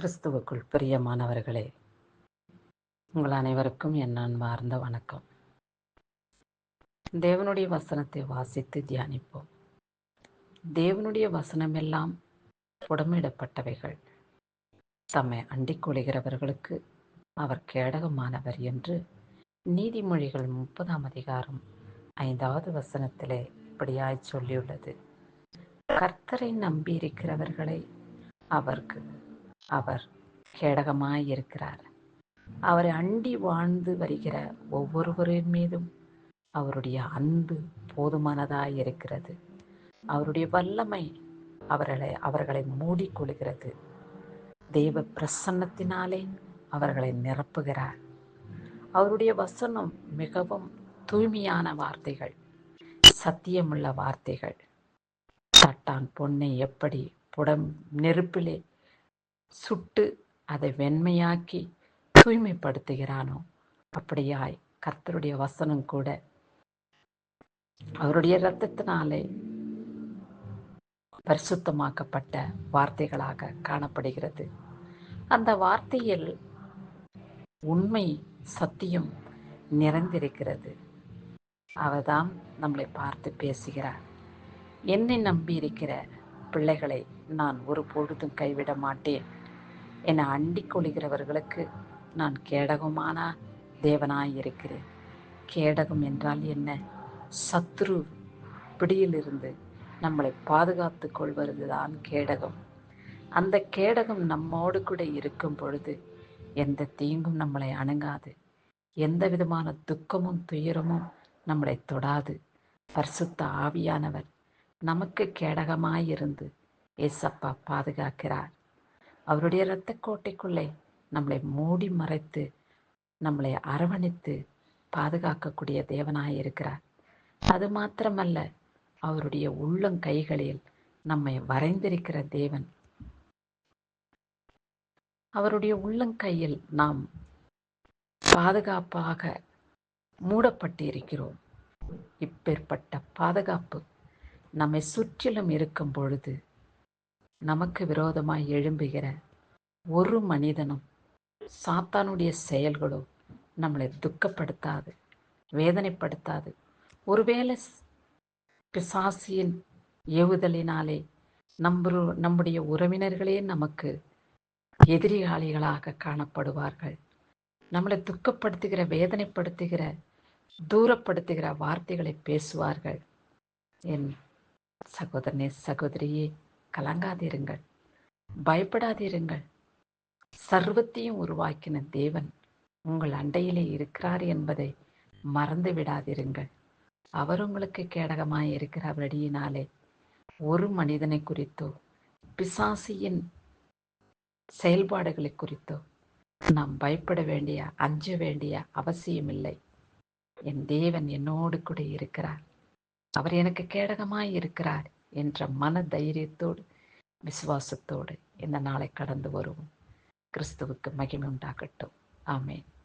கிறிஸ்துவுக்குள் பிரியமானவர்களே உங்கள் அனைவருக்கும் என் அன்பார்ந்த வணக்கம். தேவனுடைய வசனத்தை வாசித்து தியானிப்போம். தேவனுடைய வசனமெல்லாம் உடமிடப்பட்டவைகள் தம்மை அண்டிக் கொள்கிறவர்களுக்கு அவர் கேடகமானவர் என்று நீதிமொழிகள் முப்பதாம் அதிகாரம் ஐந்தாவது வசனத்திலே இப்படியாய் சொல்லியுள்ளது. கர்த்தரை நம்பியிருக்கிறவர்களை அவருக்கு அவர் கேடகமாயிருக்கிறார். அவரை அண்டி வாழ்ந்து வருகிற ஒவ்வொருவரின் மீதும் அவருடைய அன்பு போதுமானதாக இருக்கிறது அவருடைய வல்லமை அவர்களை அவர்களை மூடிக்கொள்கிறது. தேவ பிரசன்னத்தினாலே அவர்களை நிரப்புகிறார். அவருடைய வசனம் மிகவும் தூய்மையான வார்த்தைகள் சத்தியமுள்ள வார்த்தைகள். தட்டான் பொன்னை எப்படி புடம் நெருப்பிலே சுட்டு அதை வெண்மையாக்கி தூய்மைப்படுத்துகிறானோ? அப்படியாய் கர்த்தருடைய வசனம் கூட. அவருடைய இரத்தத்தினாலே பரிசுத்தமாக்கப்பட்ட வார்த்தைகளாக காணப்படுகிறது. அந்த வார்த்தையில் உண்மை சத்தியம் நிறைந்திருக்கிறது. அவர்தான் நம்மளை பார்த்து பேசுகிறார். என்னை நம்பி இருக்கிற பிள்ளைகளை நான் ஒரு பொழுதும் கைவிட மாட்டேன். என்னை அண்டிக் கொள்கிறவர்களுக்கு நான் கேடகமான தேவனாய் இருக்கிறேன் கேடகம் என்றால் என்ன? சத்ரு பிடியிலிருந்து நம்மளை பாதுகாத்து கொள்வதுதான் கேடகம். அந்த கேடகம் நம்மோடு கூட இருக்கும் பொழுது எந்த தீங்கும் நம்மளை அணுகாது. எந்த விதமான துக்கமும் துயரமும் நம்மளை தொடாது. பரிசுத்த ஆவியானவர் நமக்கு கேடகமாயிருந்து ஏசப்பா பாதுகாக்கிறார். அவருடைய இரத்த கோட்டைக்குள்ளே நம்மளை மூடி மறைத்து நம்மளை அரவணைத்து பாதுகாக்கக்கூடிய தேவனாக இருக்கிறார். அது மாத்திரமல்ல அவருடைய உள்ளங்கைகளில் நம்மை வரைந்திருக்கிற தேவன். அவருடைய உள்ளங்கையில் நாம் பாதுகாப்பாக மூடப்பட்டு இருக்கிறோம் இப்பேற்பட்ட பாதுகாப்பு நம்மை சுற்றிலும் இருக்கும் பொழுது நமக்கு விரோதமாய் எழும்புகிற ஒரு மனிதனும் சாத்தானுடைய செயல்களோ நம்மளை துக்கப்படுத்தாது வேதனைப்படுத்தாது. ஒருவேளை பிசாசியின் ஏவுதலினாலே நம்ப நம்முடைய உறவினர்களே நமக்கு எதிரிகாலிகளாக காணப்படுவார்கள். நம்மளை துக்கப்படுத்துகிற வேதனைப்படுத்துகிற தூரப்படுத்துகிற வார்த்தைகளை பேசுவார்கள். என் சகோதரனே சகோதரியே கலங்காதிருங்கள். பயப்படாதிருங்கள். சர்வத்தையும் உருவாக்கின தேவன் உங்கள் அண்டையிலே இருக்கிறார் என்பதை மறந்து விடாதிருங்கள். அவர் உங்களுக்கு கேடகமாய் இருக்கிறபடியினாலே ஒரு மனிதனை குறித்தோ பிசாசியின் செயல்பாடுகளை குறித்தோ நாம் பயப்பட வேண்டிய அஞ்ச வேண்டிய அவசியமில்லை. என் தேவன் என்னோடு கூட இருக்கிறார். அவர் எனக்கு கேடகமாய் இருக்கிறார் என்ற மன தைரியத்தோடு விசுவாசத்தோடு இந்த நாளை கடந்து வருவோம். கிறிஸ்துவுக்கு மகிமை உண்டாகட்டும். ஆமேன்.